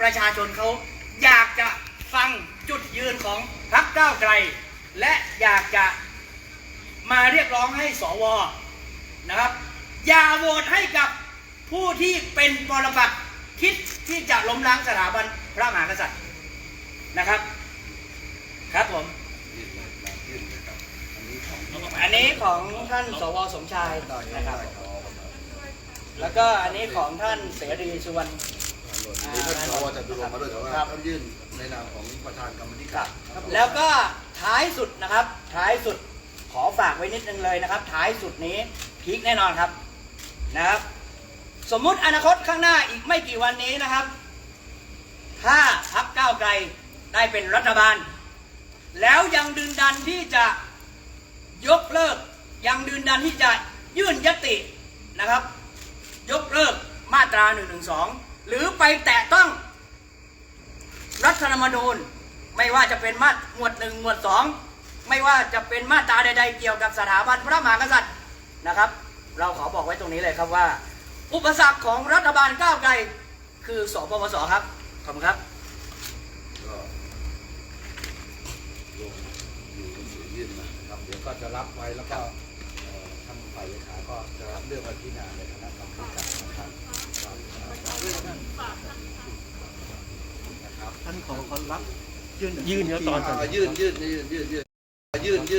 ประชาชนเขาอยากจะฟังจุดยืนของพรรคก้าวไกล และอยากจะมาเรียกร้องให้สวนะครับอย่าโหวตให้กับผู้ที่เป็นปรปักษ์คิดที่จะล้มล้างสถาบันพระมหากษัตริย์นะครับ ครับผมอันนี้ของท่านสวสมชายนะครับ แล้วก็อันนี้ของท่านเสรีสุวรรณหรือท่าน สวจะดูลงมาด้วยแต่ว่าครับท่านยื่นในนามของประธานกรรมธิการครับผมแล้วก็ท้ายสุดนะครับ ท้ายสุดขอฝากไว้นิดนึงเลยนะครับ ท้ายสุดนี้พีคแน่นอนครับนะครับ สมมุติอนาคตข้างหน้าอีกไม่กี่วันนี้นะครับ ถ้าพักก้าวไกลได้เป็นรัฐบาล แล้วยังดึงดันที่จะยกเลิก ยังดึงดันที่จะยื่นยตินะครับ ยกเลิกมาตรา1นึหรือไปแตะต้อง รัฐธรรมนูญไม่ว่าจะเป็นมาตรหมวดหนึ่งหมวดสองไม่ว่าจะเป็นมาตราใด ๆ เกี่ยวกับสถาบันพระมหากษัตริย์นะครับ เราขอบอกไว้ตรงนี้เลยครับว่า อุปสรรคของรัฐบาลก้าวไกลคือสปปสครับขอบคุณครับก็ลงอยู่หนังสือยื่นมานะครับเดี๋ยวก็จะรับไว้แล้วก็เอ่อทางฝ่ายเลขาก็จะรับเรื่องไว้พิจารณาในคณะกรรมการนะครับ นะครับท่านขอขอรับยื่นยื่นแล้วตอนอ่ายื่นยื่นยื่นยื่นยื่นยื่นยื่น